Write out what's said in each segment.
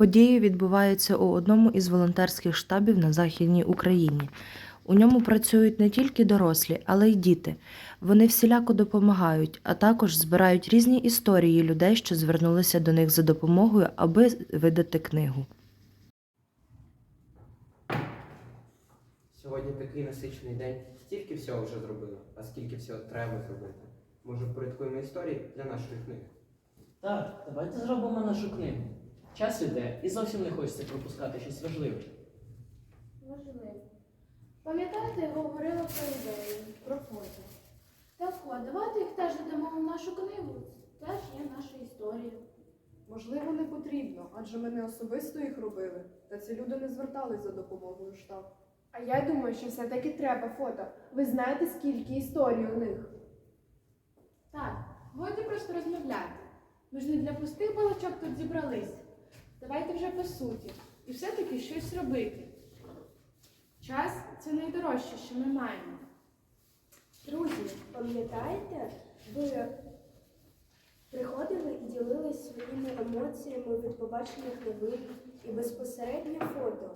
Події відбуваються у одному із волонтерських штабів на Західній Україні. У ньому працюють не тільки дорослі, але й діти. Вони всіляко допомагають, а також збирають різні історії людей, що звернулися до них за допомогою, аби видати книгу. Сьогодні такий насичений день. Стільки всього вже зробили, а скільки всього треба зробити. Може, впорядкуємо історії для нашої книги? Так, давайте зробимо нашу книгу. Час іде і зовсім не хочеться пропускати щось важливе. Можливо. Пам'ятаєте, я говорила про ідею, про фото. Так от, давайте їх теж додамо в нашу книгу. Це теж є наша історія. Можливо, не потрібно, адже ми не особисто їх робили, та ці люди не звертались за допомогою в штаб. А я думаю, що все-таки треба фото. Ви знаєте, скільки історій у них. Так, годі просто розмовляти. Ми ж не для пустих балачок тут зібрались. Давайте вже по суті. І все-таки щось робити. Час це найдорожче, що ми маємо. Друзі, пам'ятаєте, ви приходили і ділились своїми емоціями від побачених новин і безпосередньо фото.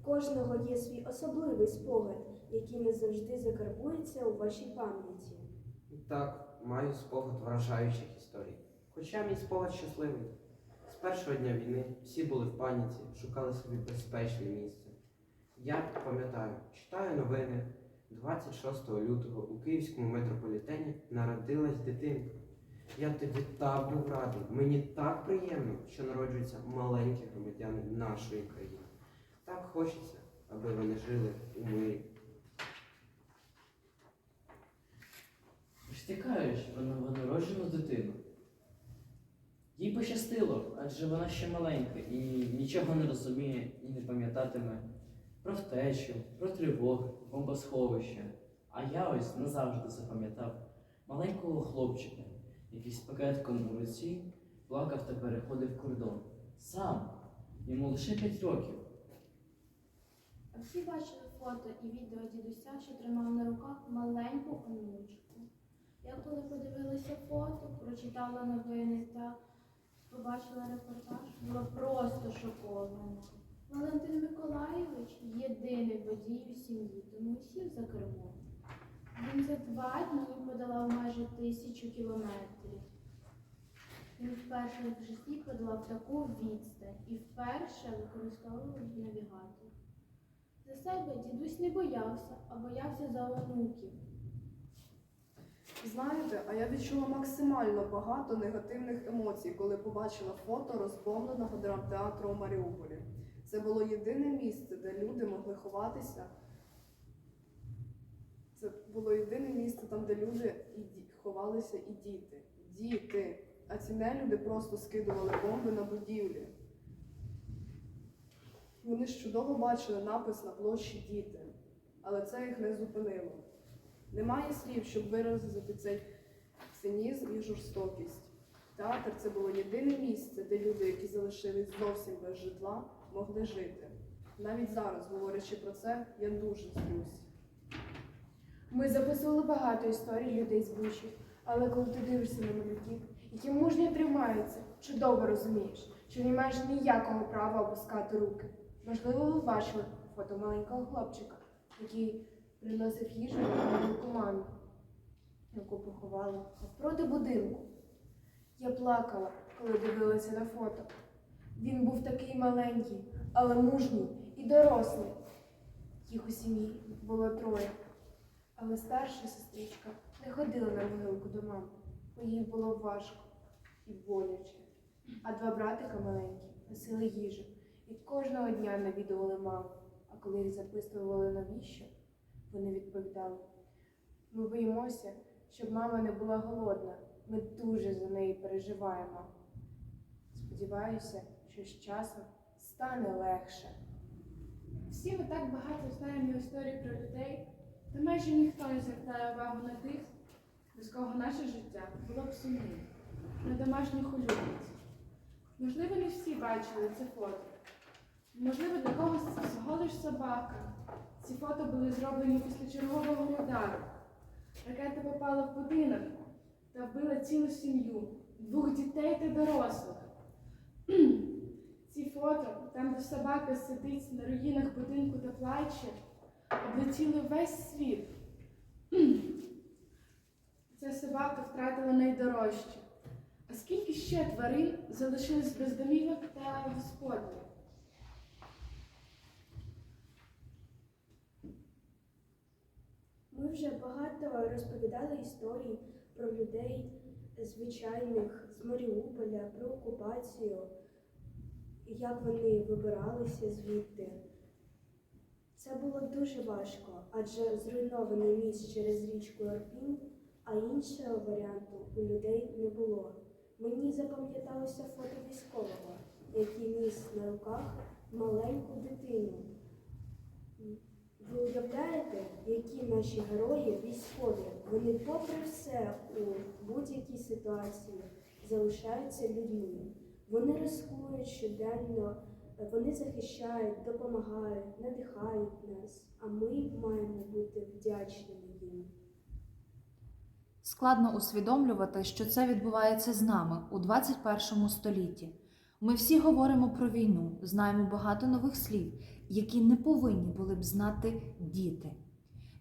В кожного є свій особливий спогад, який не завжди закарбується у вашій пам'яті. Так, маю спогад вражаючих історій. Хоча мій спогад щасливий. Першого дня війни всі були в паніці, шукали собі безпечне місце. Я пам'ятаю, читаю новини. 26 лютого у київському метрополітені народилась дитинка. Я тоді так був радий. Мені так приємно, що народжуються маленькі громадяни нашої країни. Так хочеться, аби вони жили у мирі. Ось тікаєш про новонароджену дитину. Їй пощастило, адже вона ще маленька і нічого не розуміє і не пам'ятатиме про втечу, про тривоги, бомбосховище. А я ось назавжди запам'ятав маленького хлопчика, який з пакетком у руці плакав та переходив кордон. Сам, йому лише 5 років. А всі бачили фото і відео дідуся, що тримав на руках маленьку онучку. Я коли подивилася фото, прочитала новини та побачила репортаж, була просто шокована. Валентин Миколайович єдиний водій у сім'ї, тому сів за кермо. Він за два дні подолав майже тисячу кілометрів. Він вперше в житті подолав таку відстань і вперше використовував навігатор. За себе дідусь не боявся, а боявся за онуків. Знаєте, а я відчула максимально багато негативних емоцій, коли побачила фото розбомбленого драмтеатру у Маріуполі. Це було єдине місце, де люди могли ховатися. Це було єдине місце там, де люди і ховалися і діти. Діти. А ці нелюди просто скидували бомби на будівлі. Вони ж чудово бачили напис на площі діти, але це їх не зупинило. Немає слів, щоб виразити цей цинізм і жорстокість. Театр це було єдине місце, де люди, які залишились зовсім без житла, могли жити. Навіть зараз, говорячи про це, я дуже злюсь. Ми записували багато історій людей з Бучі, але коли ти дивишся на малюків, які мужньо тримаються, чудово розумієш, що не маєш ніякого права опускати руки. Можливо, ви бачили фото маленького хлопчика, який приносив їжу на команду, яку поховали навпроти будинку. Я плакала, коли дивилася на фото. Він був такий маленький, але мужній і дорослий. Їх у сім'ї було троє. Але старша сестричка не ходила на могилку до мами, бо їй було важко і боляче. А два братика маленькі носили їжу і кожного дня навідували маму. А коли їх записували навіщо, вони відповідали: ми боїмося, щоб мама не була голодна. Ми дуже за неї переживаємо. Сподіваюся, що з часом стане легше. Всі ми так багато знаємо історій про людей, та майже ніхто не звертає увагу на тих, без кого наше життя було б сумним, на домашніх улюбленців. Можливо, не всі бачили це фото. Можливо, для когось це всього лиш собака. Ці фото були зроблені після чергового удару. Ракета попала в будинок та вбила цілу сім'ю, двох дітей та дорослих. Ці фото, там, де собака сидить на руїнах будинку та плаче, облетіли весь світ. Ця собака втратила найдорожче. А скільки ще тварин залишились без домівок та господарів? Ми вже багато розповідали історій про людей звичайних з Маріуполя, про окупацію, як вони вибиралися звідти. Це було дуже важко, адже зруйнований міст через річку Орпінь, а іншого варіанту у людей не було. Мені запам'яталося фото військового, який ніс на руках маленьку дитину. Ви уявляєте, які наші герої військові? Вони, попри все, у будь-якій ситуації залишаються людьми. Вони рискують щоденно, вони захищають, допомагають, надихають нас, а ми маємо бути вдячними їм. Складно усвідомлювати, що це відбувається з нами у 21 столітті. Ми всі говоримо про війну, знаємо багато нових слів, які не повинні були б знати діти.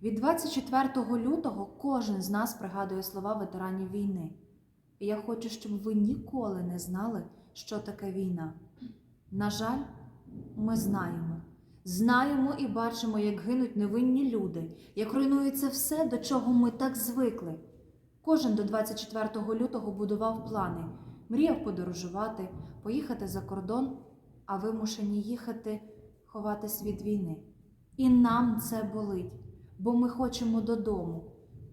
Від 24 лютого кожен з нас пригадує слова ветеранів війни. І я хочу, щоб ви ніколи не знали, що таке війна. На жаль, ми знаємо. Знаємо і бачимо, як гинуть невинні люди, як руйнується все, до чого ми так звикли. Кожен до 24 лютого будував плани, мріяв подорожувати, поїхати за кордон, а вимушені їхати ховатись від війни. І нам це болить, бо ми хочемо додому.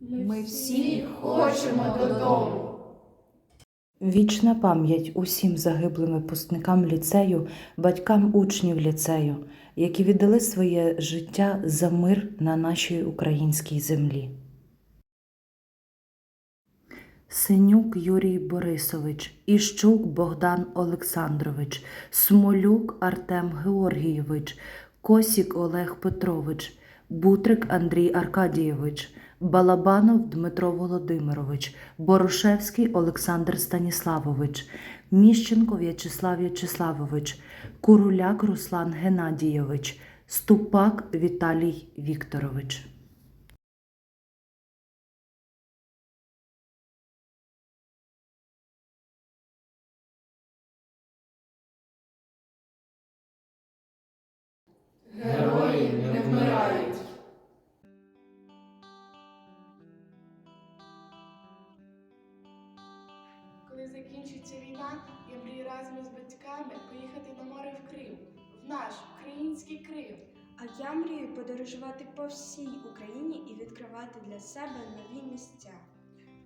Ми всі хочемо додому. Вічна пам'ять усім загиблим випускникам ліцею, батькам учнів ліцею, які віддали своє життя за мир на нашій українській землі. Синюк Юрій Борисович, Іщук Богдан Олександрович, Смолюк Артем Георгійович, Косік Олег Петрович, Бутрик Андрій Аркадійович, Балабанов Дмитро Володимирович, Борошевський Олександр Станіславович, Міщенко В'ячеслав В'ячеславович, Куруляк Руслан Геннадійович, Ступак Віталій Вікторович. Герої не вмирають. Коли закінчиться війна, я мрію разом із батьками поїхати на море в Крим, в наш український Крим. А я мрію подорожувати по всій Україні і відкривати для себе нові місця.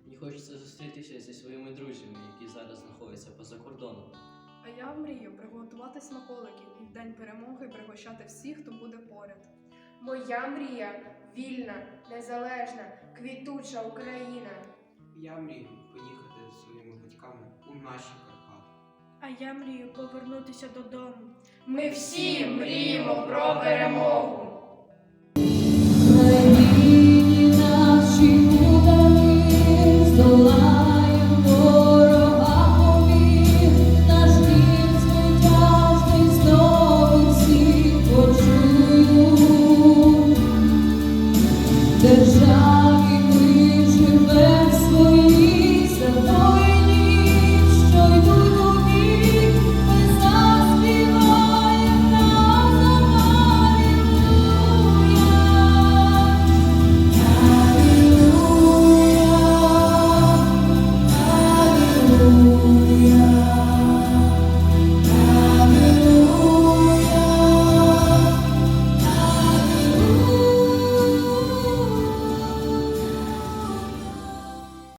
Мені хочеться зустрітися зі своїми друзями, які зараз знаходяться поза кордоном. А я мрію приготувати смаколики і в день перемоги пригощати всіх, хто буде поряд. Моя мрія вільна, незалежна, квітуча Україна. Я мрію поїхати зі своїми батьками у наші Карпати. А я мрію повернутися додому. Ми всі мріємо про перемогу.